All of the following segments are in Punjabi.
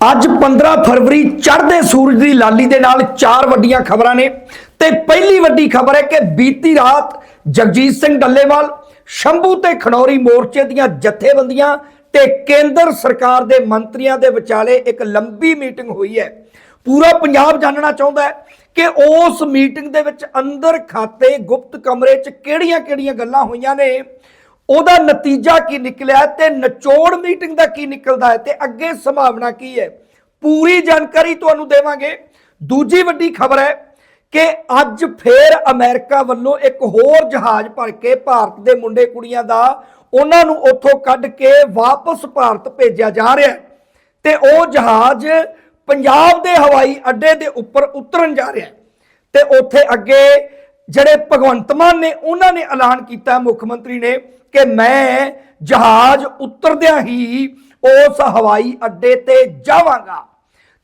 ਅੱਜ 15 ਫਰਵਰੀ ਚੜ੍ਹਦੇ ਸੂਰਜ ਦੀ ਲਾਲੀ ਦੇ ਨਾਲ ਚਾਰ ਵੱਡੀਆਂ ਖਬਰਾਂ ਨੇ ਤੇ ਪਹਿਲੀ ਵੱਡੀ ਖਬਰ ਹੈ ਕਿ ਬੀਤੀ ਰਾਤ ਜਗਜੀਤ ਸਿੰਘ ਡੱਲੇਵਾਲ ਸ਼ੰਭੂ ਤੇ ਖਨੌਰੀ ਮੋਰਚੇ ਦੀਆਂ ਜਥੇਬੰਦੀਆਂ ਤੇ ਕੇਂਦਰ ਸਰਕਾਰ ਦੇ ਮੰਤਰੀਆਂ ਦੇ ਵਿਚਾਲੇ ਇੱਕ ਲੰਬੀ ਮੀਟਿੰਗ ਹੋਈ ਹੈ। ਪੂਰਾ ਪੰਜਾਬ ਜਾਣਨਾ ਚਾਹੁੰਦਾ ਹੈ ਕਿ ਉਸ ਮੀਟਿੰਗ ਦੇ ਵਿੱਚ ਅੰਦਰ ਖਾਤੇ ਗੁਪਤ ਕਮਰੇ 'ਚ ਕਿਹੜੀਆਂ-ਕਿਹੜੀਆਂ ਗੱਲਾਂ ਹੋਈਆਂ ਨੇ ਉਹਦਾ ਨਤੀਜਾ ਕੀ ਨਿਕਲਿਆ ਤੇ ਨਿਚੋੜ ਮੀਟਿੰਗ ਦਾ ਕੀ ਨਿਕਲਦਾ ਹੈ ਤੇ ਅੱਗੇ ਸੰਭਾਵਨਾ ਕੀ ਹੈ? ਪੂਰੀ ਜਾਣਕਾਰੀ ਤੁਹਾਨੂੰ ਦੇਵਾਂਗੇ। ਦੂਜੀ ਵੱਡੀ ਖਬਰ ਹੈ ਕਿ ਅੱਜ ਫੇਰ ਅਮਰੀਕਾ ਵੱਲੋਂ ਇੱਕ ਹੋਰ ਜਹਾਜ਼ ਭਰ ਕੇ ਭਾਰਤ ਦੇ ਮੁੰਡੇ ਕੁੜੀਆਂ ਦਾ ਉਹਨਾਂ ਨੂੰ ਉੱਥੋਂ ਕੱਢ ਕੇ ਵਾਪਸ ਭਾਰਤ ਭੇਜਿਆ ਜਾ ਰਿਹਾ ਹੈ ਤੇ ਉਹ ਜਹਾਜ਼ ਪੰਜਾਬ ਦੇ ਹਵਾਈ ਅੱਡੇ ਦੇ ਉੱਪਰ ਉਤਰਨ ਜਾ ਰਿਹਾ ਹੈ ਤੇ ਉੱਥੇ ਅੱਗੇ ਜਿਹੜੇ ਭਗਵੰਤ ਮਾਨ ਨੇ, ਉਹਨਾਂ ਨੇ ਐਲਾਨ ਕੀਤਾ, ਮੁੱਖ ਮੰਤਰੀ ਨੇ, ਕਿ ਮੈਂ ਜਹਾਜ਼ ਉਤਰਦਿਆਂ ਹੀ ਉਸ ਹਵਾਈ ਅੱਡੇ ਤੇ ਜਾਵਾਂਗਾ।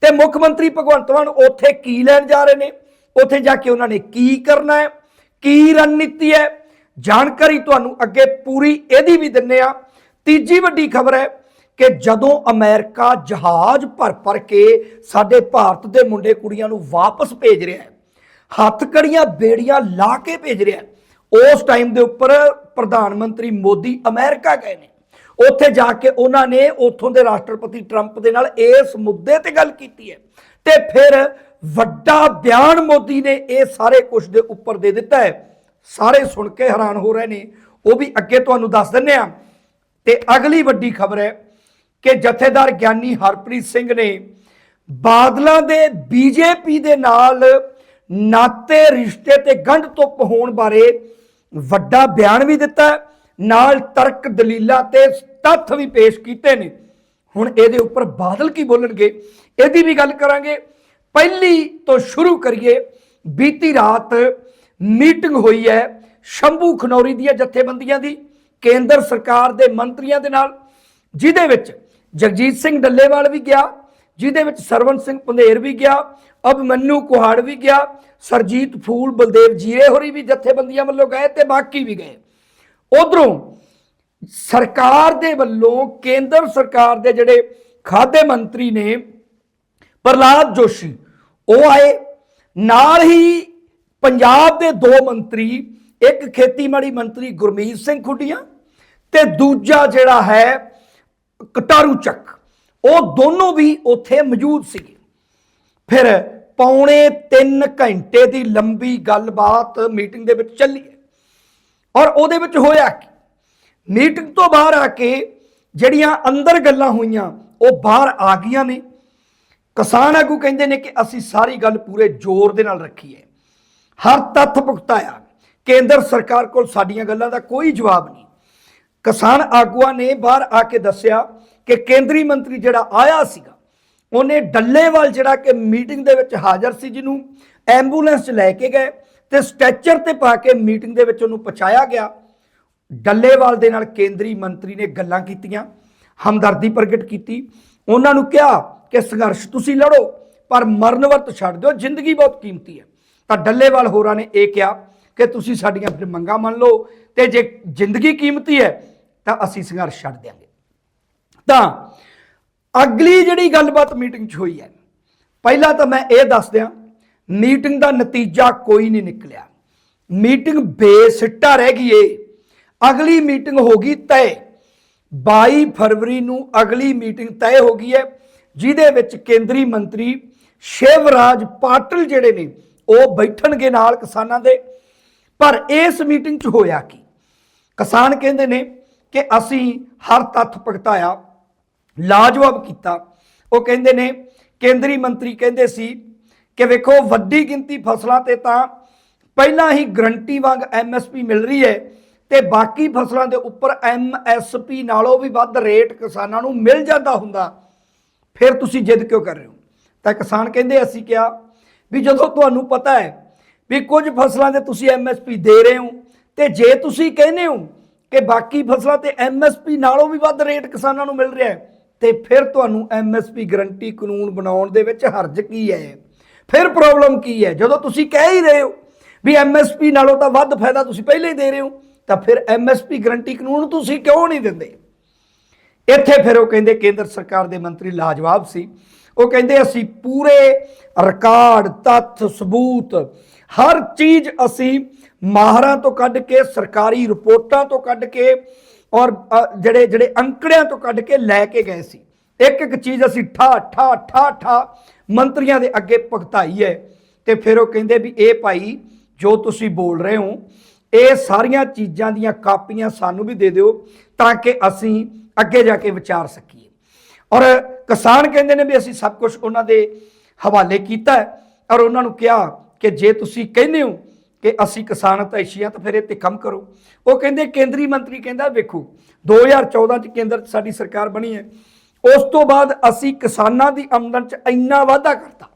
ਤੇ ਮੁੱਖ ਮੰਤਰੀ ਭਗਵੰਤ ਮਾਨ ਉੱਥੇ ਕੀ ਲੈਣ ਜਾ ਰਹੇ ਨੇ? ਉੱਥੇ ਜਾ ਕੇ ਉਹਨਾਂ ਨੇ ਕੀ ਕਰਨਾ ਹੈ? ਕੀ ਰਣਨੀਤੀ ਹੈ? ਜਾਣਕਾਰੀ ਤੁਹਾਨੂੰ ਅੱਗੇ ਪੂਰੀ ਇਹਦੀ ਵੀ ਦਿੰਨੇ ਆ। ਤੀਜੀ ਵੱਡੀ ਖਬਰ ਹੈ ਕਿ ਜਦੋਂ ਅਮਰੀਕਾ ਜਹਾਜ਼ ਭਰ ਭਰ ਕੇ ਸਾਡੇ ਭਾਰਤ ਦੇ ਮੁੰਡੇ ਕੁੜੀਆਂ ਨੂੰ ਵਾਪਸ ਭੇਜ ਰਿਹਾ ਹੈ ਹੱਥਕੜੀਆਂ ਬੇੜੀਆਂ ਲਾ ਕੇ ਭੇਜ ਰਿਹਾ ਉਸ ਟਾਈਮ ਦੇ ਉੱਪਰ ਪ੍ਰਧਾਨ ਮੰਤਰੀ ਮੋਦੀ ਅਮਰੀਕਾ ਗਏ ਨੇ। ਉੱਥੇ ਜਾ ਕੇ ਉਹਨਾਂ ਨੇ ਉੱਥੋਂ ਦੇ ਰਾਸ਼ਟਰਪਤੀ ਟਰੰਪ ਦੇ ਨਾਲ ਇਸ ਮੁੱਦੇ ਤੇ ਗੱਲ ਕੀਤੀ ਹੈ। ਤੇ ਫਿਰ ਵੱਡਾ ਬਿਆਨ ਮੋਦੀ ਨੇ ਇਹ ਸਾਰੇ ਕੁਝ ਦੇ ਉੱਪਰ ਦੇ ਦਿੱਤਾ ਹੈ। ਸਾਰੇ ਸੁਣ ਕੇ ਹੈਰਾਨ ਹੋ ਰਹੇ ਨੇ। ਉਹ ਵੀ ਅੱਗੇ ਤੁਹਾਨੂੰ ਦੱਸ ਦਿੰਨੇ ਆ ਤੇ ਅਗਲੀ ਵੱਡੀ ਖਬਰ ਹੈ ਕਿ ਜਥੇਦਾਰ ਗਿਆਨੀ ਹਰਪ੍ਰੀਤ ਸਿੰਘ ਨੇ ਬਾਦਲਾਂ ਦੇ ਬੀਜੇਪੀ ਦੇ ਨਾਲ ਨਾਤੇ ਰਿਸ਼ਤੇ ਤੇ ਗੰਢ ਧੁੱਪ ਹੋਣ ਬਾਰੇ ਵੱਡਾ ਬਿਆਨ ਵੀ ਦਿੱਤਾ ਨਾਲ ਤਰਕ ਦਲੀਲਾਂ ਤੇ ਤੱਥ ਵੀ ਪੇਸ਼ ਕੀਤੇ ਨੇ। ਹੁਣ ਇਹਦੇ ਉੱਪਰ ਬਾਦਲ ਕੀ ਬੋਲਣਗੇ, ਇਹਦੀ ਵੀ ਗੱਲ ਕਰਾਂਗੇ। ਪਹਿਲੀ ਤੋਂ ਸ਼ੁਰੂ ਕਰੀਏ, ਬੀਤੀ ਰਾਤ ਮੀਟਿੰਗ ਹੋਈ ਹੈ ਸ਼ੰਭੂ ਖਨੌਰੀ ਦੀਆਂ ਜਥੇਬੰਦੀਆਂ ਦੀ, ਕੇਂਦਰ ਸਰਕਾਰ ਦੇ ਮੰਤਰੀਆਂ ਦੇ ਨਾਲ, ਜਿਹਦੇ ਵਿੱਚ ਜਗਜੀਤ ਸਿੰਘ ਡੱਲੇਵਾਲ ਵੀ ਗਿਆ, ਜਿਹਦੇ ਵਿੱਚ ਸਰਵਨ ਸਿੰਘ ਪੰਧੇਰ ਵੀ ਗਿਆ ਅਭਮਨੂ ਕੁਹਾੜ ਵੀ ਗਿਆ, ਸਰਜੀਤ ਫੂਲ ਬਲਦੇਵ ਜੀਰੇ ਹੋਰੀ ਵੀ ਜਥੇਬੰਦੀਆਂ ਵੱਲੋਂ ਗਏ ਤੇ ਬਾਕੀ ਵੀ ਗਏ। ਉਧਰੋਂ ਸਰਕਾਰ ਦੇ ਵੱਲੋਂ ਕੇਂਦਰ ਸਰਕਾਰ ਦੇ ਜਿਹੜੇ ਖਾਦੇ ਮੰਤਰੀ ਨੇ ਪ੍ਰਲਾਦ ਜੋਸ਼ੀ, ਉਹ ਆਏ। ਨਾਲ ਹੀ ਪੰਜਾਬ ਦੇ ਦੋ ਮੰਤਰੀ, ਇੱਕ ਖੇਤੀਬਾੜੀ ਮੰਤਰੀ ਗੁਰਮੀਤ ਸਿੰਘ ਖੁੱਡੀਆਂ ਤੇ ਦੂਜਾ ਜਿਹੜਾ ਹੈ ਕਟਾਰੂ ਚੱਕ। ਉਹ ਦੋਨੋਂ ਵੀ ਉੱਥੇ ਮੌਜੂਦ ਸੀਗੇ। ਫਿਰ ਪੌਣੇ 3 ਘੰਟੇ ਦੀ ਲੰਬੀ ਗੱਲਬਾਤ ਮੀਟਿੰਗ ਦੇ ਵਿੱਚ ਚੱਲੀ ਹੈ। ਔਰ ਉਹਦੇ ਵਿੱਚ ਹੋਇਆ ਕੀ? ਮੀਟਿੰਗ ਤੋਂ ਬਾਹਰ ਆ ਕੇ ਜਿਹੜੀਆਂ ਅੰਦਰ ਗੱਲਾਂ ਹੋਈਆਂ, ਉਹ ਬਾਹਰ ਆ ਗਈਆਂ ਨੇ। ਕਿਸਾਨ ਆਗੂ ਕਹਿੰਦੇ ਨੇ ਕਿ ਅਸੀਂ ਸਾਰੀ ਗੱਲ ਪੂਰੇ ਜ਼ੋਰ ਦੇ ਨਾਲ ਰੱਖੀ ਹੈ। ਹਰ ਤੱਥ ਭੁਗਤਾਇਆ ਕੇਂਦਰ ਸਰਕਾਰ ਕੋਲ ਸਾਡੀਆਂ ਗੱਲਾਂ ਦਾ ਕੋਈ ਜਵਾਬ ਨਹੀਂ। ਕਿਸਾਨ ਆਗੂਆਂ ਨੇ ਬਾਹਰ ਆ ਕੇ ਦੱਸਿਆ ਕਿ ਕੇਂਦਰੀ ਮੰਤਰੀ ਜਿਹੜਾ ਆਇਆ ਸੀਗਾ ਉਹਨੇ ਡੱਲੇਵਾਲ ਜਿਹੜਾ ਕਿ ਮੀਟਿੰਗ ਦੇ ਵਿੱਚ ਹਾਜ਼ਰ ਸੀ ਜਿਹਨੂੰ ਐਂਬੂਲੈਂਸ 'ਚ ਲੈ ਕੇ ਗਏ ਤੇ ਸਟੈਚਰ ਤੇ ਪਾ ਕੇ ਮੀਟਿੰਗ ਦੇ ਵਿੱਚ ਉਹਨੂੰ ਪਹੁੰਚਾਇਆ ਗਿਆ। ਡੱਲੇਵਾਲ ਦੇ ਨਾਲ ਕੇਂਦਰੀ ਮੰਤਰੀ ਨੇ ਗੱਲਾਂ ਕੀਤੀਆਂ, ਹਮਦਰਦੀ ਪ੍ਰਗਟ ਕੀਤੀ। ਉਹਨਾਂ ਨੂੰ ਕਿਹਾ ਕਿ ਸੰਘਰਸ਼ ਤੁਸੀਂ ਲੜੋ, ਪਰ ਮਰਨ ਵਰਤ ਛੱਡ ਦਿਓ, ਜ਼ਿੰਦਗੀ ਬਹੁਤ ਕੀਮਤੀ ਹੈ। ਤਾਂ ਡੱਲੇਵਾਲ ਹੋਰਾਂ ਨੇ ਇਹ ਕਿਹਾ ਕਿ ਤੁਸੀਂ ਸਾਡੀਆਂ ਫਿਰ ਮੰਗਾਂ ਮੰਨ ਲਓ ਤੇ ਜੇ ਜ਼ਿੰਦਗੀ ਕੀਮਤੀ ਹੈ ਤਾਂ ਅਸੀਂ ਸੰਘਰਸ਼ ਛੱਡ ਦਿਆਂਗੇ। ਤਾਂ ਅਗਲੀ ਜਿਹੜੀ ਗੱਲਬਾਤ ਮੀਟਿੰਗ 'ਚ ਹੋਈ ਹੈ, ਪਹਿਲਾਂ ਤਾਂ ਮੈਂ ਇਹ ਦੱਸ ਦਿਆਂ, ਮੀਟਿੰਗ ਦਾ ਨਤੀਜਾ ਕੋਈ ਨਹੀਂ ਨਿਕਲਿਆ। ਮੀਟਿੰਗ ਬੇਸਿੱਟਾ ਰਹਿ ਗਈ ਏ। ਅਗਲੀ ਮੀਟਿੰਗ ਹੋ ਗਈ ਤੈਅ 22 ਫਰਵਰੀ ਨੂੰ ਅਗਲੀ ਮੀਟਿੰਗ ਤੈਅ ਹੋ ਗਈ ਹੈ, ਜਿਹਦੇ ਵਿੱਚ ਕੇਂਦਰੀ ਮੰਤਰੀ ਸ਼ਿਵਰਾਜ ਪਾਟਲ ਜਿਹੜੇ ਨੇ, ਉਹ ਬੈਠਣਗੇ ਨਾਲ ਕਿਸਾਨਾਂ ਦੇ। ਪਰ ਇਸ ਮੀਟਿੰਗ 'ਚ ਹੋਇਆ ਕੀ? ਕਿਸਾਨ ਕਹਿੰਦੇ ਨੇ ਕਿ ਅਸੀਂ ਹਰ ਤੱਥ ਭੁਗਤਾਇਆ। ਲਾਜਵਾਬ ਕੀਤਾ। ਉਹ ਕਹਿੰਦੇ ਨੇ, ਕੇਂਦਰੀ ਮੰਤਰੀ ਕਹਿੰਦੇ ਸੀ ਕਿ ਵੇਖੋ, ਵੱਡੀ ਗਿਣਤੀ ਫਸਲਾਂ ਤੇ ਤਾਂ ਪਹਿਲਾਂ ਹੀ ਗਰੰਟੀ ਵਾਂਗ ਐਮਐਸਪੀ ਮਿਲ ਰਹੀ ਹੈ ਤੇ ਬਾਕੀ ਫਸਲਾਂ ਦੇ ਉੱਪਰ ਐਮਐਸਪੀ ਨਾਲੋਂ ਵੀ ਵੱਧ ਰੇਟ ਕਿਸਾਨਾਂ ਨੂੰ ਮਿਲ ਜਾਂਦਾ ਹੁੰਦਾ। ਫਿਰ ਤੁਸੀਂ ਜਿੱਦ ਕਿਉਂ ਕਰ ਰਹੇ ਹੋ? ਤਾਂ ਕਿਸਾਨ ਕਹਿੰਦੇ, ਅਸੀਂ ਕਿਹਾ ਵੀ ਜਦੋਂ ਤੁਹਾਨੂੰ ਪਤਾ ਹੈ ਵੀ ਕੁਝ ਫਸਲਾਂ 'ਤੇ ਤੁਸੀਂ ਐਮਐਸਪੀ ਦੇ ਰਹੇ ਹੋ ਤੇ ਜੇ ਤੁਸੀਂ ਕਹਿੰਦੇ ਹੋ ਕਿ ਬਾਕੀ ਫਸਲਾਂ ਤੇ ਐਮਐਸਪੀ ਨਾਲੋਂ ਵੀ ਵੱਧ ਰੇਟ ਕਿਸਾਨਾਂ ਨੂੰ ਮਿਲ ਰਿਹਾ ਹੈ ਤੇ ਫਿਰ ਤੁਹਾਨੂੰ ਐਮਐਸਪੀ ਗਰੰਟੀ ਕਾਨੂੰਨ ਬਣਾਉਣ ਦੇ ਵਿੱਚ ਹਰਜ ਕੀ ਹੈ? ਫਿਰ ਪ੍ਰੋਬਲਮ ਕੀ ਹੈ? ਜਦੋਂ ਤੁਸੀਂ ਕਹਿ ਹੀ ਰਹੇ ਹੋ ਵੀ ਐਮਐਸਪੀ ਨਾਲੋਂ ਤਾਂ ਵੱਧ ਫਾਇਦਾ ਤੁਸੀਂ ਪਹਿਲੇ ਹੀ ਦੇ ਰਹੇ ਹੋ, ਤਾਂ ਫਿਰ ਐਮਐਸਪੀ ਗਰੰਟੀ ਕਾਨੂੰਨ ਤੁਸੀਂ ਕਿਉਂ ਨਹੀਂ ਦਿੰਦੇ? ਇੱਥੇ ਫਿਰ ਉਹ ਕਹਿੰਦੇ ਕੇਂਦਰ ਸਰਕਾਰ ਦੇ ਮੰਤਰੀ ਲਾਜਵਾਬ ਸੀ। ਉਹ ਕਹਿੰਦੇ, ਅਸੀਂ ਪੂਰੇ ਰਿਕਾਰਡ, ਤੱਥ, ਸਬੂਤ, ਹਰ ਚੀਜ਼ ਅਸੀਂ ਮਾਹਰਾਂ ਤੋਂ ਕੱਢ ਕੇ, ਸਰਕਾਰੀ ਰਿਪੋਰਟਾਂ ਤੋਂ ਕੱਢ ਕੇ ਔਰ ਜਿਹੜੇ ਜਿਹੜੇ ਅੰਕੜਿਆਂ ਤੋਂ ਕੱਢ ਕੇ ਲੈ ਕੇ ਗਏ ਸੀ। ਇੱਕ ਇੱਕ ਚੀਜ਼ ਅਸੀਂ ਠਾ ਠਾ ਠਾ ਠਾ ਮੰਤਰੀਆਂ ਦੇ ਅੱਗੇ ਭੁਗਤਾਈ ਹੈ। ਤੇ ਫਿਰ ਉਹ ਕਹਿੰਦੇ ਵੀ, ਇਹ ਭਾਈ, ਜੋ ਤੁਸੀਂ ਬੋਲ ਰਹੇ ਹੋ, ਇਹ ਸਾਰੀਆਂ ਚੀਜ਼ਾਂ ਦੀਆਂ ਕਾਪੀਆਂ ਸਾਨੂੰ ਵੀ ਦੇ ਦਿਓ ਤਾਂ ਕਿ ਅਸੀਂ ਅੱਗੇ ਜਾ ਕੇ ਵਿਚਾਰ ਸਕੀਏ। ਔਰ ਕਿਸਾਨ ਕਹਿੰਦੇ ਨੇ ਵੀ ਅਸੀਂ ਸਭ ਕੁਝ ਉਹਨਾਂ ਦੇ ਹਵਾਲੇ ਕੀਤਾ ਔਰ ਉਹਨਾਂ ਨੂੰ ਕਿਹਾ ਕਿ ਜੇ ਤੁਸੀਂ ਕਹਿੰਦੇ ਹੋ ਕਿ ਅਸੀਂ ਕਿਸਾਨ ਹਤਾਇਸ਼ੀ ਹਾਂ ਤਾਂ ਫਿਰ ਇਹ ਤੇ ਕੰਮ ਕਰੋ। ਉਹ ਕਹਿੰਦੇ, ਕੇਂਦਰੀ ਮੰਤਰੀ ਕਹਿੰਦਾ, ਵੇਖੋ 2014 ਚ ਕੇਂਦਰ 'ਚ ਸਾਡੀ ਸਰਕਾਰ ਬਣੀ ਹੈ। ਉਸ ਤੋਂ ਬਾਅਦ ਅਸੀਂ ਕਿਸਾਨਾਂ ਦੀ ਆਮਦਨ 'ਚ ਇੰਨਾ ਵਾਧਾ ਕਰਤਾ।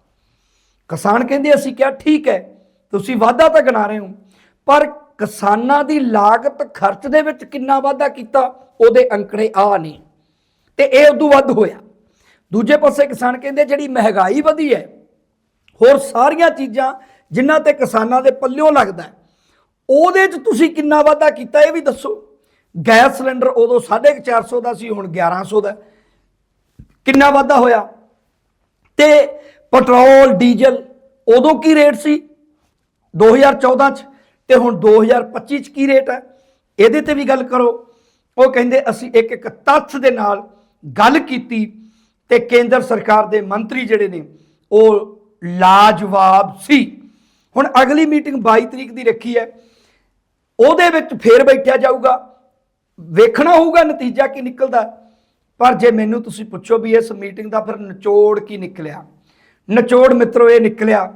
ਕਿਸਾਨ ਕਹਿੰਦੇ, ਅਸੀਂ ਕਿਹਾ, ਠੀਕ ਹੈ, ਤੁਸੀਂ ਵਾਧਾ ਤਾਂ ਗਿਣਾ ਰਹੇ ਹੋ, ਪਰ ਕਿਸਾਨਾਂ ਦੀ ਲਾਗਤ ਖਰਚ ਦੇ ਵਿੱਚ ਕਿੰਨਾ ਵਾਧਾ ਕੀਤਾ, ਉਹਦੇ ਅੰਕੜੇ ਆ ਨਹੀਂ ਤੇ ਇਹ ਉਦੋਂ ਵੱਧ ਹੋਇਆ। ਦੂਜੇ ਪਾਸੇ ਕਿਸਾਨ ਕਹਿੰਦੇ, ਜਿਹੜੀ ਮਹਿੰਗਾਈ ਵਧੀ ਹੈ, ਹੋਰ ਸਾਰੀਆਂ ਚੀਜ਼ਾਂ ਜਿਨ੍ਹਾਂ ਤੇ ਕਿਸਾਨਾਂ ਦੇ ਪੱਲਿਓਂ ਲੱਗਦਾ ਉਹਦੇ 'ਚ ਤੁਸੀਂ ਕਿੰਨਾ ਵਾਧਾ ਕੀਤਾ ਇਹ ਵੀ ਦੱਸੋ। ਗੈਸ ਸਿਲੰਡਰ ਉਦੋਂ 450 ਦਾ ਸੀ, ਹੁਣ 1100 ਦਾ ਕਿੰਨਾ ਵਾਧਾ ਹੋਇਆ? ਤੇ ਪੈਟਰੋਲ, ਡੀਜ਼ਲ, ਉਦੋਂ ਕੀ ਰੇਟ ਸੀ? 2014 ਚ ਤੇ ਹੁਣ 2025 ਚ ਕੀ ਰੇਟ ਹੈ? ਇਹਦੇ ਤੇ ਵੀ ਗੱਲ ਕਰੋ। ਉਹ ਕਹਿੰਦੇ ਅਸੀਂ ਇੱਕ ਇੱਕ ਤੱਥ ਦੇ ਨਾਲ ਗੱਲ ਕੀਤੀ ਤੇ ਕੇਂਦਰ ਸਰਕਾਰ ਦੇ ਮੰਤਰੀ ਜਿਹੜੇ ਨੇ, ਉਹ ਲਾਜਵਾਬ ਸੀ। ਹੁਣ ਅਗਲੀ ਮੀਟਿੰਗ 22 ਤਰੀਕ ਦੀ ਰੱਖੀ ਹੈ। ਉਹਦੇ ਵਿੱਚ ਫੇਰ ਬੈਠਿਆ ਜਾਊਗਾ। ਵੇਖਣਾ ਹੋਊਗਾ ਨਤੀਜਾ ਕੀ ਨਿਕਲਦਾ। ਪਰ ਜੇ ਮੈਨੂੰ ਤੁਸੀਂ ਪੁੱਛੋ ਵੀ ਇਸ ਮੀਟਿੰਗ ਦਾ ਫਿਰ ਨਿਚੋੜ ਕੀ ਨਿਕਲਿਆ? ਨਿਚੋੜ ਮਿੱਤਰੋ, ਇਹ ਨਿਕਲਿਆ।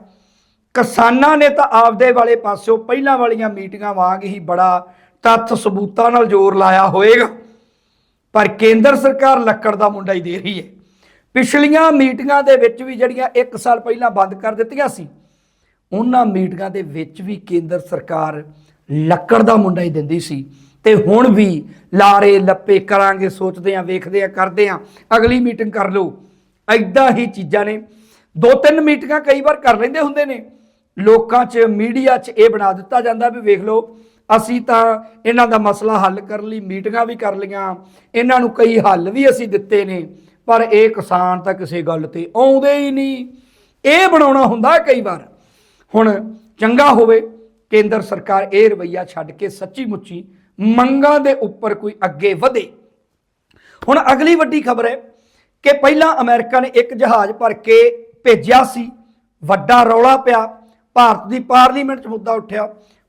ਕਿਸਾਨਾਂ ਨੇ ਤਾਂ ਆਪਦੇ ਵਾਲੇ ਪਾਸਿਓਂ ਪਹਿਲਾਂ ਵਾਲੀਆਂ ਮੀਟਿੰਗਾਂ ਵਾਂਗ ਹੀ ਬੜਾ ਤੱਥ ਸਬੂਤਾਂ ਨਾਲ ਜ਼ੋਰ ਲਾਇਆ ਹੋਏਗਾ। ਪਰ ਕੇਂਦਰ ਸਰਕਾਰ ਲੱਕੜ ਦਾ ਮੁੰਡਾ ਹੀ ਦੇ ਰਹੀ ਹੈ। ਪਿਛਲੀਆਂ ਮੀਟਿੰਗਾਂ ਦੇ ਵਿੱਚ ਵੀ ਜਿਹੜੀਆਂ 1 ਸਾਲ ਪਹਿਲਾਂ ਬੰਦ ਕਰ ਦਿੱਤੀਆਂ ਸੀ ਉਹਨਾਂ ਮੀਟਿੰਗਾਂ ਦੇ ਵਿੱਚ ਵੀ ਕੇਂਦਰ ਸਰਕਾਰ ਲੱਕੜ ਦਾ ਮੁੰਡਾ ਹੀ ਦਿੰਦੀ ਸੀ। ਤੇ ਹੁਣ ਵੀ ਲਾਰੇ ਲੱਪੇ ਕਰਾਂਗੇ, ਸੋਚਦੇ ਆ, ਵੇਖਦੇ ਆ, ਕਰਦੇ ਆ। ਅਗਲੀ ਮੀਟਿੰਗ ਕਰ ਲਓ। ਐਦਾਂ ਹੀ ਚੀਜ਼ਾਂ ਨੇ। ਦੋ ਤਿੰਨ ਮੀਟਿੰਗਾਂ ਕਈ ਵਾਰ ਕਰ ਲੈਂਦੇ ਹੁੰਦੇ ਨੇ। ਲੋਕਾਂ 'ਚ, ਮੀਡੀਆ 'ਚ ਇਹ ਬਣਾ ਦਿੱਤਾ ਜਾਂਦਾ ਵੀ ਵੇਖ ਲਓ, ਅਸੀਂ ਤਾਂ ਇਹਨਾਂ ਦਾ ਮਸਲਾ ਹੱਲ ਕਰਨ ਲਈ ਮੀਟਿੰਗਾਂ ਵੀ ਕਰ ਲਈਆਂ। ਇਹਨਾਂ ਨੂੰ ਕਈ ਹੱਲ ਵੀ ਅਸੀਂ ਦਿੱਤੇ ਨੇ, ਪਰ ਇਹ ਕਿਸਾਨ ਤਾਂ ਕਿਸੇ ਗੱਲ ਤੇ ਆਉਂਦੇ ਹੀ ਨਹੀਂ। ਇਹ ਬਣਾਉਣਾ ਹੁੰਦਾ ਕਈ ਵਾਰ। ਹੁਣ ਚੰਗਾ ਹੋਵੇ ਕੇਂਦਰ ਸਰਕਾਰ ਇਹ ਰਵਈਆ ਛੱਡ ਕੇ ਸੱਚੀ ਮੁੱਚੀ ਮੰਗਾਂ ਦੇ ਉੱਪਰ ਕੋਈ ਅੱਗੇ ਵਧੇ। ਹੁਣ ਅਗਲੀ ਵੱਡੀ ਖਬਰ ਹੈ ਕਿ ਪਹਿਲਾਂ ਅਮਰੀਕਾ ਨੇ ਇੱਕ ਜਹਾਜ਼ ਭਰ ਕੇ ਭੇਜਿਆ ਸੀ। ਵੱਡਾ ਰੌਲਾ ਪਿਆ। ਭਾਰਤ ਦੀ ਪਾਰਲੀਮੈਂਟ 'ਚ ਮੁੱਦਾ ਉੱਠਿਆ।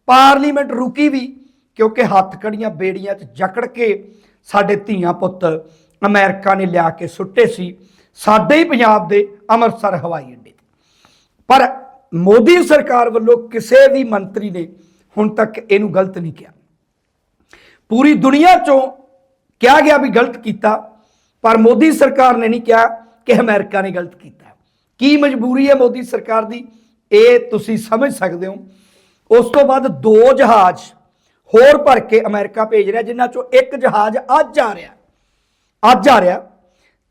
ਪਾਰਲੀਮੈਂਟ ਰੁਕੀ ਵੀ ਕਿਉਂਕਿ ਹੱਥ ਕੜੀਆਂ ਬੇੜੀਆਂ 'ਚ ਜਕੜ ਕੇ ਸਾਡੇ ਧੀਆਂ ਪੁੱਤ ਅਮਰੀਕਾ ਨੇ ਲਿਆ ਕੇ ਸੁੱਟੇ ਸੀ। ਸਾਡੇ ਹੀ ਪੰਜਾਬ ਦੇ ਅੰਮ੍ਰਿਤਸਰ ਹਵਾਈ ਅੱਡੇ ਪਰ ਮੋਦੀ ਸਰਕਾਰ ਵੱਲੋਂ ਕਿਸੇ ਵੀ ਮੰਤਰੀ ਨੇ ਹੁਣ ਤੱਕ ਇਹਨੂੰ ਗਲਤ ਨਹੀਂ ਕਿਹਾ। ਪੂਰੀ ਦੁਨੀਆ ਚੋਂ ਕਿਹਾ ਗਿਆ ਵੀ ਗਲਤ ਕੀਤਾ, ਪਰ ਮੋਦੀ ਸਰਕਾਰ ਨੇ ਨਹੀਂ ਕਿਹਾ ਕਿ ਅਮਰੀਕਾ ਨੇ ਗਲਤ ਕੀਤਾ। ਕੀ ਮਜਬੂਰੀ ਹੈ ਮੋਦੀ ਸਰਕਾਰ ਦੀ? ਇਹ ਤੁਸੀਂ ਸਮਝ ਸਕਦੇ ਹੋ। ਉਸ ਤੋਂ ਬਾਅਦ ਦੋ ਜਹਾਜ਼ ਹੋਰ ਭਰ ਕੇ ਅਮਰੀਕਾ ਭੇਜ ਰਿਹਾ, ਜਿਨ੍ਹਾਂ ਚੋਂ ਇੱਕ ਜਹਾਜ਼ ਅੱਜ ਆ ਰਿਹਾ। ਅੱਜ ਆ ਰਿਹਾ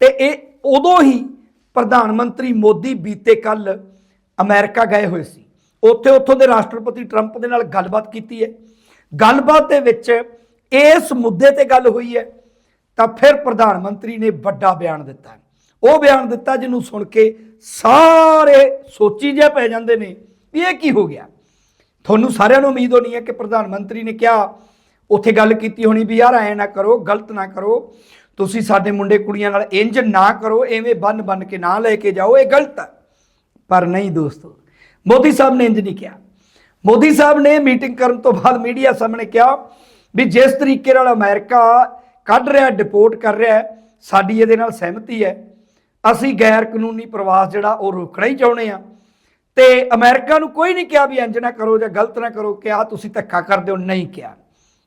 ਤੇ ਇਹ ਉਦੋਂ ਹੀ ਪ੍ਰਧਾਨ ਮੰਤਰੀ ਮੋਦੀ ਬੀਤੇ ਕੱਲ ਅਮਰੀਕਾ ਗਏ ਹੋਏ ਸੀ। ਉੱਥੇ ਉੱਥੋਂ ਦੇ ਰਾਸ਼ਟਰਪਤੀ ਟਰੰਪ ਦੇ ਨਾਲ ਗੱਲਬਾਤ ਕੀਤੀ ਹੈ। ਗੱਲਬਾਤ ਦੇ ਵਿੱਚ ਇਸ ਮੁੱਦੇ ਤੇ ਗੱਲ ਹੋਈ ਹੈ, ਤਾਂ ਫਿਰ ਪ੍ਰਧਾਨ ਮੰਤਰੀ ਨੇ ਵੱਡਾ ਬਿਆਨ ਦਿੱਤਾ ਉਹ ਬਿਆਨ ਦਿੱਤਾ ਜਿਹਨੂੰ ਸੁਣ ਕੇ ਸਾਰੇ ਸੋਚੀ ਜਿਹਾ ਪੈ ਜਾਂਦੇ ਨੇ ਵੀ ਇਹ ਕੀ ਹੋ ਗਿਆ। ਤੁਹਾਨੂੰ ਸਾਰਿਆਂ ਨੂੰ ਉਮੀਦ ਹੋਣੀ ਹੈ ਕਿ ਪ੍ਰਧਾਨ ਮੰਤਰੀ ਨੇ ਕਿਹਾ, ਉੱਥੇ ਗੱਲ ਕੀਤੀ ਹੋਣੀ ਵੀ ਯਾਰ ਐ ਨਾ ਕਰੋ, ਗਲਤ ਨਾ ਕਰੋ, ਤੁਸੀਂ ਸਾਡੇ ਮੁੰਡੇ ਕੁੜੀਆਂ ਨਾਲ ਇੰਜ ਨਾ ਕਰੋ, ਐਵੇਂ ਬੰਨ ਬੰਨ ਕੇ ਨਾ ਲੈ ਕੇ ਜਾਓ, ਇਹ ਗਲਤ ਹੈ। ਪਰ ਨਹੀਂ ਦੋਸਤੋ। ਮੋਦੀ ਸਾਹਿਬ ਨੇ ਇੰਜ ਨਹੀਂ ਕਿਹਾ। ਮੋਦੀ ਸਾਹਿਬ ਨੇ ਮੀਟਿੰਗ ਕਰਨ ਤੋਂ ਬਾਅਦ ਮੀਡੀਆ ਸਾਹਮਣੇ ਕਿਹਾ ਵੀ ਜਿਸ ਤਰੀਕੇ ਨਾਲ ਅਮਰੀਕਾ ਕੱਢ ਰਿਹਾ, ਡਿਪੋਰਟ ਕਰ ਰਿਹਾ, ਸਾਡੀ ਇਹਦੇ ਨਾਲ ਸਹਿਮਤੀ ਹੈ। ਅਸੀਂ ਗੈਰ ਕਾਨੂੰਨੀ ਪ੍ਰਵਾਸ ਜਿਹੜਾ ਉਹ ਰੋਕਣਾ ਹੀ ਚਾਹੁੰਦੇ ਆ ਤੇ ਅਮਰੀਕਾ ਨੂੰ ਕੋਈ ਨਹੀਂ ਕਿਹਾ ਵੀ ਇੰਜ ਨਾ ਕਰੋ ਜਾਂ ਗਲਤ ਨਾ ਕਰੋ ਕਿ ਆ ਤੁਸੀਂ ਧੱਕਾ ਕਰਦੇ ਹੋ, ਨਹੀਂ ਕਿਹਾ।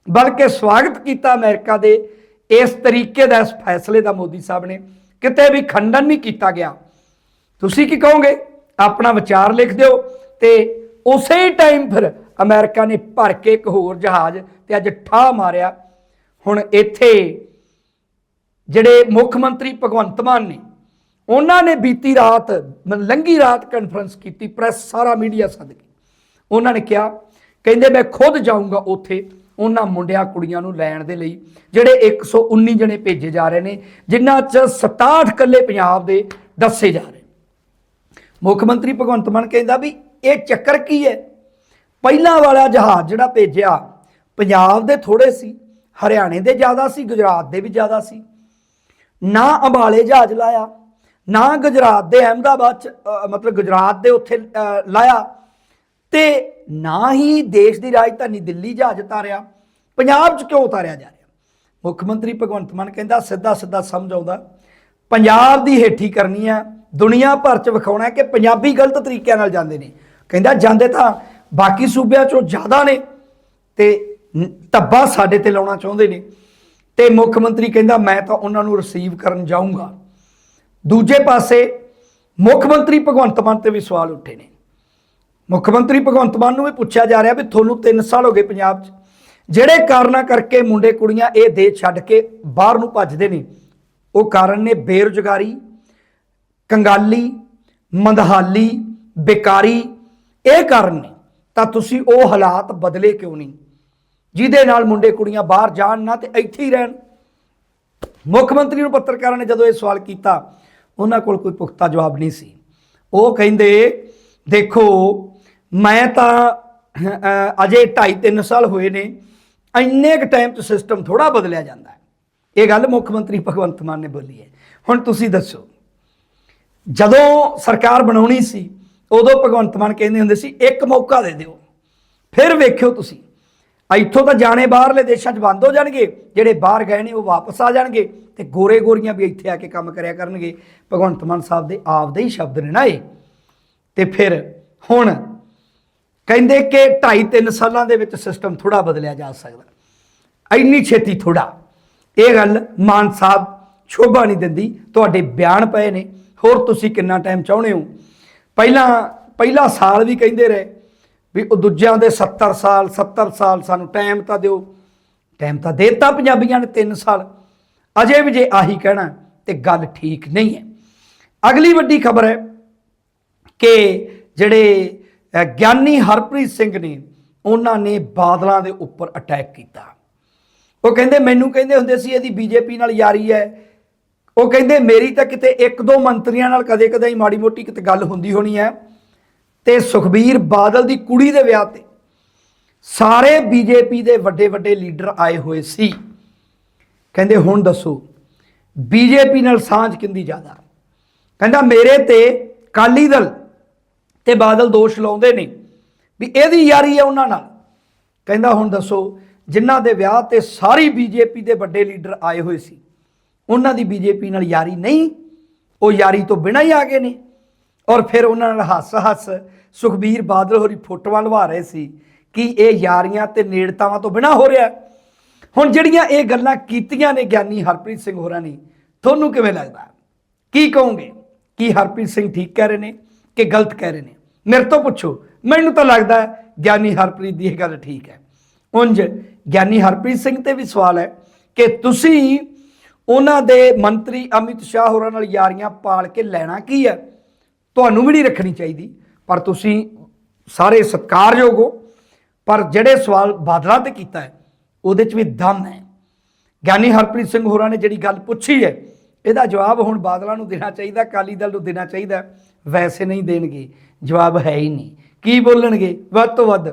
ਬਲਕਿ ਸਵਾਗਤ ਕੀਤਾ ਅਮਰੀਕਾ ਦੇ ਇਸ ਤਰੀਕੇ ਦਾ, ਇਸ ਫੈਸਲੇ ਦਾ ਮੋਦੀ ਸਾਹਿਬ ਨੇ। ਕਿਤੇ ਵੀ ਖੰਡਨ ਨਹੀਂ ਕੀਤਾ ਗਿਆ। ਤੁਸੀਂ ਕੀ ਕਹੋਗੇ? ਆਪਣਾ ਵਿਚਾਰ ਲਿਖ ਦਿਓ ਤੇ ਉਸੇ ਟਾਈਮ ਫਿਰ ਅਮਰੀਕਾ ਨੇ ਭਰ ਕੇ ਇੱਕ ਹੋਰ ਜਹਾਜ਼ ਤੇ ਅੱਜ ਠਾ ਮਾਰਿਆ। ਹੁਣ ਇੱਥੇ ਜਿਹੜੇ ਮੁੱਖ ਮੰਤਰੀ ਭਗਵੰਤ ਮਾਨ ਨੇ, ਉਹਨਾਂ ਨੇ ਬੀਤੀ ਰਾਤ ਮਨ ਲੰਗੀ ਰਾਤ ਕਾਨਫਰੰਸ ਕੀਤੀ ਪ੍ਰੈਸ ਸਾਰਾ ਮੀਡੀਆ ਸੱਦ ਕੇ। ਉਹਨਾਂ ਨੇ ਕਿਹਾ, ਕਹਿੰਦੇ ਮੈਂ ਖੁਦ ਜਾਊਂਗਾ ਉੱਥੇ ਉਹਨਾਂ ਮੁੰਡਿਆਂ ਕੁੜੀਆਂ ਨੂੰ ਲੈਣ ਦੇ ਲਈ, ਜਿਹੜੇ 119 ਜਣੇ ਭੇਜੇ ਜਾ ਰਹੇ ਨੇ, ਜਿਨ੍ਹਾਂ 'ਚ 67 ਕੱਲੇ ਪੰਜਾਬ ਦੇ ਦੱਸੇ ਜਾ ਰਹੇ ਮੁੱਖ ਮੰਤਰੀ ਭਗਵੰਤ ਮਾਨ ਕਹਿੰਦਾ ਵੀ ਇਹ ਚੱਕਰ ਕੀ ਹੈ? ਪਹਿਲਾਂ ਵਾਲਾ ਜਹਾਜ਼ ਜਿਹੜਾ ਭੇਜਿਆ, ਪੰਜਾਬ ਦੇ ਥੋੜੇ ਸੀ, ਹਰਿਆਣੇ ਦੇ ਜ਼ਿਆਦਾ ਸੀ, ਗੁਜਰਾਤ ਦੇ ਵੀ ਜ਼ਿਆਦਾ ਸੀ। ਨਾ ਅੰਬਾਲੇ ਜਹਾਜ਼ ਲਾਇਆ, ਨਾ ਗੁਜਰਾਤ ਦੇ ਅਹਿਮਦਾਬਾਦ ਚ ਮਤਲਬ ਗੁਜਰਾਤ ਦੇ ਉੱਥੇ ਲਾਇਆ ਤੇ ਨਾ ਹੀ ਦੇਸ਼ ਦੀ ਰਾਜਧਾਨੀ ਦਿੱਲੀ ਜਹਾਜ਼ ਤਾਰਿਆ ਪੰਜਾਬ 'ਚ ਕਿਉਂ ਉਤਾਰਿਆ ਜਾ ਰਿਹਾ? ਮੁੱਖ ਮੰਤਰੀ ਭਗਵੰਤ ਮਾਨ ਕਹਿੰਦਾ ਸਿੱਧਾ ਸਿੱਧਾ ਸਮਝ ਆਉਂਦਾ। ਪੰਜਾਬ ਦੀ ਹੇਠੀ ਕਰਨੀ ਹੈ ਦੁਨੀਆ ਭਰ 'ਚ ਵਿਖਾਉਣਾ ਕਿ ਪੰਜਾਬੀ ਗਲਤ ਤਰੀਕਿਆਂ ਨਾਲ ਜਾਂਦੇ ਨੇ। ਕਹਿੰਦਾ ਜਾਂਦੇ ਤਾਂ ਬਾਕੀ ਸੂਬਿਆਂ 'ਚੋਂ ਜ਼ਿਆਦਾ ਨੇ ਤੇ ਧੱਬਾ ਸਾਡੇ ਤੇ ਲਾਉਣਾ ਚਾਹੁੰਦੇ ਨੇ। ਤੇ ਮੁੱਖ ਮੰਤਰੀ ਕਹਿੰਦਾ, ਮੈਂ ਤਾਂ ਉਹਨਾਂ ਨੂੰ ਰਿਸੀਵ ਕਰਨ ਜਾਊਂਗਾ। ਦੂਜੇ ਪਾਸੇ ਮੁੱਖ ਮੰਤਰੀ ਭਗਵੰਤ ਮਾਨ ਤੇ ਵੀ ਸਵਾਲ ਉੱਠੇ ਨੇ। ਮੁੱਖ ਮੰਤਰੀ ਭਗਵੰਤ ਮਾਨ ਨੂੰ ਵੀ ਪੁੱਛਿਆ ਜਾ ਰਿਹਾ ਵੀ ਤੁਹਾਨੂੰ 3 ਸਾਲ ਹੋ ਗਏ ਪੰਜਾਬ 'ਚ। ਜਿਹੜੇ ਕਾਰਨਾਂ ਕਰਕੇ ਮੁੰਡੇ ਕੁੜੀਆਂ ਇਹ ਦੇਸ਼ ਛੱਡ ਕੇ ਬਾਹਰ ਨੂੰ ਭੱਜਦੇ ਨੇ ਉਹ ਕਾਰਨ ਨੇ ਬੇਰੁਜ਼ਗਾਰੀ, ਕੰਗਾਲੀ, ਮੰਦਹਾਲੀ, ਬੇਕਾਰੀ। ਇਹ ਕਾਰਨ ਨੇ। ਤਾਂ ਤੁਸੀਂ ਉਹ ਹਾਲਾਤ ਬਦਲੇ ਕਿਉਂ ਨਹੀਂ? ਜਿਹਦੇ ਨਾਲ ਮੁੰਡੇ ਕੁੜੀਆਂ ਬਾਹਰ ਜਾਣ ਨਾ ਤੇ ਇੱਥੇ ਹੀ ਰਹਿਣ। ਮੁੱਖ ਮੰਤਰੀ ਨੂੰ ਪੱਤਰਕਾਰਾਂ ਨੇ ਜਦੋਂ ਇਹ ਸਵਾਲ ਕੀਤਾ, ਉਹਨਾਂ ਕੋਲ ਕੋਈ ਪੁਖਤਾ ਜਵਾਬ ਨਹੀਂ ਸੀ। ਉਹ ਕਹਿੰਦੇ, ਦੇਖੋ, ਮੈਂ ਤਾਂ ਅਜੇ 2.5 3 ਸਾਲ ਹੋਏ ਨੇ। ਇੰਨੇ ਕੁ ਟਾਈਮ 'ਚ ਸਿਸਟਮ ਥੋੜਾ ਬਦਲਿਆ ਜਾਂਦਾ ਇਹ ਗੱਲ ਮੁੱਖ ਮੰਤਰੀ ਭਗਵੰਤ ਮਾਨ ਨੇ ਬੋਲੀ ਹੈ। ਹੁਣ ਤੁਸੀਂ ਦੱਸੋ, ਜਦੋਂ ਸਰਕਾਰ ਬਣਾਉਣੀ ਸੀ, ਉਦੋਂ ਭਗਵੰਤ ਮਾਨ ਕਹਿੰਦੇ ਹੁੰਦੇ ਸੀ, ਇੱਕ ਮੌਕਾ ਦੇ ਦਿਓ, ਫਿਰ ਵੇਖਿਓ ਤੁਸੀਂ। ਇੱਥੋਂ ਤਾਂ ਜਾਣੇ ਬਾਹਰਲੇ ਦੇਸ਼ਾਂ 'ਚ ਬੰਦ ਹੋ ਜਾਣਗੇ, ਜਿਹੜੇ ਬਾਹਰ ਗਏ ਨੇ ਉਹ ਵਾਪਸ ਆ ਜਾਣਗੇ ਤੇ ਗੋਰੇ ਗੋਰੀਆਂ ਵੀ ਇੱਥੇ ਆ ਕੇ ਕੰਮ ਕਰਿਆ ਕਰਨਗੇ। ਭਗਵੰਤ ਮਾਨ ਸਾਹਿਬ ਦੇ ਆਪਦੇ ਹੀ ਸ਼ਬਦ ਨੇ ਨਾ ਇਹ। ਤੇ ਫਿਰ ਹੁਣ ਕਹਿੰਦੇ ਕਿ 2.5 3 ਸਾਲਾਂ ਦੇ ਵਿੱਚ ਸਿਸਟਮ ਥੋੜਾ ਬਦਲਿਆ ਜਾ ਸਕਦਾ। ਇੰਨੀ ਛੇਤੀ ਥੋੜਾ ਇਹ ਗੱਲ ਮਾਨ ਸਾਹਿਬ ਸ਼ੋਭਾ ਨਹੀਂ ਦਿੰਦੀ, ਤੁਹਾਡੇ ਬਿਆਨ ਪਏ ਨੇ। ਹੋਰ ਤੁਸੀਂ ਕਿੰਨਾ ਟਾਈਮ ਚਾਹੁੰਦੇ ਹੋ? ਪਹਿਲਾਂ, ਪਹਿਲਾ ਸਾਲ ਵੀ ਕਹਿੰਦੇ ਰਹੇ ਵੀ ਉਹ ਦੂਜਿਆਂ ਦੇ 70 ਸਾਲ 70 ਸਾਲ ਸਾਨੂੰ ਟਾਈਮ ਤਾਂ ਦਿਓ। ਟਾਈਮ ਤਾਂ ਦੇਤਾ ਪੰਜਾਬੀਆਂ ਨੇ 3 ਸਾਲ। ਅਜੇ ਵੀ ਜੇ ਆਹੀ ਕਹਿਣਾ ਤੇ ਗੱਲ ਠੀਕ ਨਹੀਂ ਹੈ। ਅਗਲੀ ਵੱਡੀ ਖਬਰ ਹੈ ਕਿ ਜਿਹੜੇ ਗਿਆਨੀ ਹਰਪ੍ਰੀਤ ਸਿੰਘ ਨੇ, ਉਹਨਾਂ ਨੇ ਬਾਦਲਾਂ ਦੇ ਉੱਪਰ ਅਟੈਕ ਕੀਤਾ। ਉਹ ਕਹਿੰਦੇ, ਮੈਨੂੰ ਕਹਿੰਦੇ ਹੁੰਦੇ ਸੀ, ਇਹਦੀ ਬੀਜੇਪੀ ਨਾਲ ਯਾਰੀ ਹੈ। ਉਹ ਕਹਿੰਦੇ, ਮੇਰੀ ਤਾਂ ਕਿਤੇ ਇੱਕ ਦੋ ਮੰਤਰੀਆਂ ਨਾਲ ਕਦੇ ਕਦੇ ਹੀ ਮਾੜੀ ਮੋਟੀ ਕਿਤੇ ਗੱਲ ਹੁੰਦੀ ਹੋਣੀ ਹੈ। ਤੇ ਸੁਖਬੀਰ ਬਾਦਲ ਦੀ ਕੁੜੀ ਦੇ ਵਿਆਹ ਤੇ ਸਾਰੇ ਬੀਜੇਪੀ ਦੇ ਵੱਡੇ ਵੱਡੇ ਲੀਡਰ ਆਏ ਹੋਏ ਸੀ। ਕਹਿੰਦੇ, ਹੁਣ ਦੱਸੋ, ਬੀਜੇਪੀ ਨਾਲ ਸਾਂਝ ਕਿੰਦੀ ਜ਼ਿਆਦਾ? ਕਹਿੰਦਾ, ਮੇਰੇ ਤੇ ਕਾਲੀ ਦਲ ਤੇ ਬਾਦਲ ਦੋਸ਼ ਲਾਉਂਦੇ ਨੇ ਵੀ ਇਹਦੀ ਯਾਰੀ ਹੈ ਉਹਨਾਂ ਨਾਲ। ਕਹਿੰਦਾ, ਹੁਣ ਦੱਸੋ ਜਿਨ੍ਹਾਂ ਦੇ ਵਿਆਹ ਤੇ ਸਾਰੀ ਬੀਜੇਪੀ ਦੇ ਵੱਡੇ ਲੀਡਰ ਆਏ ਹੋਏ ਸੀ। ਉਹਨਾਂ ਦੀ ਬੀਜੇਪੀ ਨਾਲ ਯਾਰੀ ਨਹੀਂ, ਉਹ ਯਾਰੀ ਤੋਂ ਬਿਨਾਂ ਹੀ ਆ ਗਏ ਨੇ। ਔਰ ਫਿਰ ਉਹਨਾਂ ਨਾਲ ਹੱਸ ਹੱਸ ਸੁਖਬੀਰ ਬਾਦਲ ਹੋਰੀ ਫੋਟੋਆਂ ਲਵਾ ਰਹੇ ਸੀ ਕਿ ਇਹ ਯਾਰੀਆਂ ਤੇ ਨੇੜਤਾਵਾਂ ਤੋਂ ਬਿਨਾਂ ਹੋ ਰਿਹਾ ਹੁਣ ਜਿਹੜੀਆਂ ਇਹ ਗੱਲਾਂ ਕੀਤੀਆਂ ਨੇ ਗਿਆਨੀ ਹਰਪ੍ਰੀਤ ਸਿੰਘ ਹੋਰਾਂ ਨੇ, ਤੁਹਾਨੂੰ ਕਿਵੇਂ ਲੱਗਦਾ ਕੀ ਕਹੋਗੇ? ਕੀ ਹਰਪ੍ਰੀਤ ਸਿੰਘ ਠੀਕ ਕਹਿ ਰਹੇ ਨੇ ਕਿ ਗਲਤ ਕਹਿ ਰਹੇ ਨੇ? ਮੇਰੇ ਤੋਂ ਪੁੱਛੋ। ਮੈਨੂੰ ਤਾਂ ਲੱਗਦਾ ਗਿਆਨੀ ਹਰਪ੍ਰੀਤ ਦੀ ਇਹ ਗੱਲ ਠੀਕ ਹੈ। ਉਂਝ ਗਿਆਨੀ ਹਰਪ੍ਰੀਤ ਸਿੰਘ ਤੇ ਵੀ ਸਵਾਲ ਹੈ ਕਿ ਤੁਸੀਂ ਉਹਨਾਂ ਦੇ ਮੰਤਰੀ ਅਮਿਤ ਸ਼ਾਹ ਹੋਰਾਂ ਨਾਲ ਯਾਰੀਆਂ ਪਾਲ ਕੇ ਲੈਣਾ ਕੀ ਹੈ? ਤੁਹਾਨੂੰ ਵੀ ਨਹੀਂ ਰੱਖਣੀ ਚਾਹੀਦੀ, ਪਰ ਤੁਸੀਂ ਸਾਰੇ ਸਤਿਕਾਰਯੋਗ ਹੋ, ਪਰ ਜਿਹੜੇ ਸਵਾਲ ਬਾਦਲਾਂ ਤੇ ਕੀਤਾ ਹੈ, ਉਹਦੇ 'ਚ ਵੀ ਦਮ ਹੈ। ਗਿਆਨੀ ਹਰਪ੍ਰੀਤ ਸਿੰਘ ਹੋਰਾਂ ਨੇ ਜਿਹੜੀ ਗੱਲ ਪੁੱਛੀ ਹੈ, ਇਹਦਾ ਜਵਾਬ ਹੁਣ ਬਾਦਲਾਂ ਨੂੰ ਦੇਣਾ ਚਾਹੀਦਾ, ਅਕਾਲੀ ਦਲ ਨੂੰ ਦੇਣਾ ਚਾਹੀਦਾ, ਵੈਸੇ ਨਹੀਂ ਦੇਣਗੇ, ਜਵਾਬ ਹੈ ਹੀ ਨਹੀਂ। ਕੀ ਬੋਲਣਗੇ? ਵੱਧ ਤੋਂ ਵੱਧ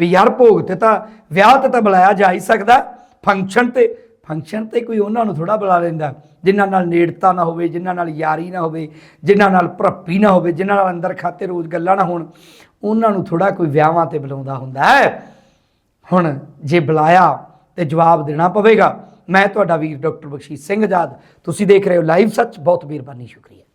ਵੀ ਯਾਰ ਭੋਗ ਤੇ ਤਾਂ ਵਿਆਹ ਤੇ ਤਾਂ ਬੁਲਾਇਆ ਜਾ ਹੀ ਸਕਦਾ। ਫੰਕਸ਼ਨ ਤੇ ਫੰਕਸ਼ਨ ਤੇ ਕੋਈ ਉਹਨਾਂ ਨੂੰ ਥੋੜਾ ਬੁਲਾ ਲੈਂਦਾ। ਜਿਨ੍ਹਾਂ ਨਾਲ ਨੇੜਤਾ ਨਾ ਹੋਵੇ, ਜਿਨ੍ਹਾਂ ਨਾਲ ਯਾਰੀ ਨਾ ਹੋਵੇ, ਜਿਨ੍ਹਾਂ ਨਾਲ ਭਰਪੀ ਨਾ ਹੋਵੇ, ਜਿਨ੍ਹਾਂ ਨਾਲ ਅੰਦਰ ਖਾਤੇ ਰੋਜ਼ ਗੱਲਾਂ ਨਾ ਹੋਣ, ਉਹਨਾਂ ਨੂੰ ਥੋੜਾ ਕੋਈ ਵਿਆਹਾਂ ਤੇ ਬੁਲਾਉਂਦਾ ਹੁੰਦਾ ਹੈ। ਹੁਣ ਜੇ ਬੁਲਾਇਆ ਤੇ ਜਵਾਬ ਦੇਣਾ ਪਵੇਗਾ। ਮੈਂ ਤੁਹਾਡਾ ਵੀਰ ਡਾਕਟਰ ਬਖਸ਼ੀਸ਼ ਸਿੰਘ ਆਜ਼ਾਦ। ਤੁਸੀਂ ਦੇਖ ਰਹੇ ਹੋ ਲਾਈਵ ਸੱਚ। ਬਹੁਤ ਮਿਹਰਬਾਨੀ, ਸ਼ੁਕਰੀਆ।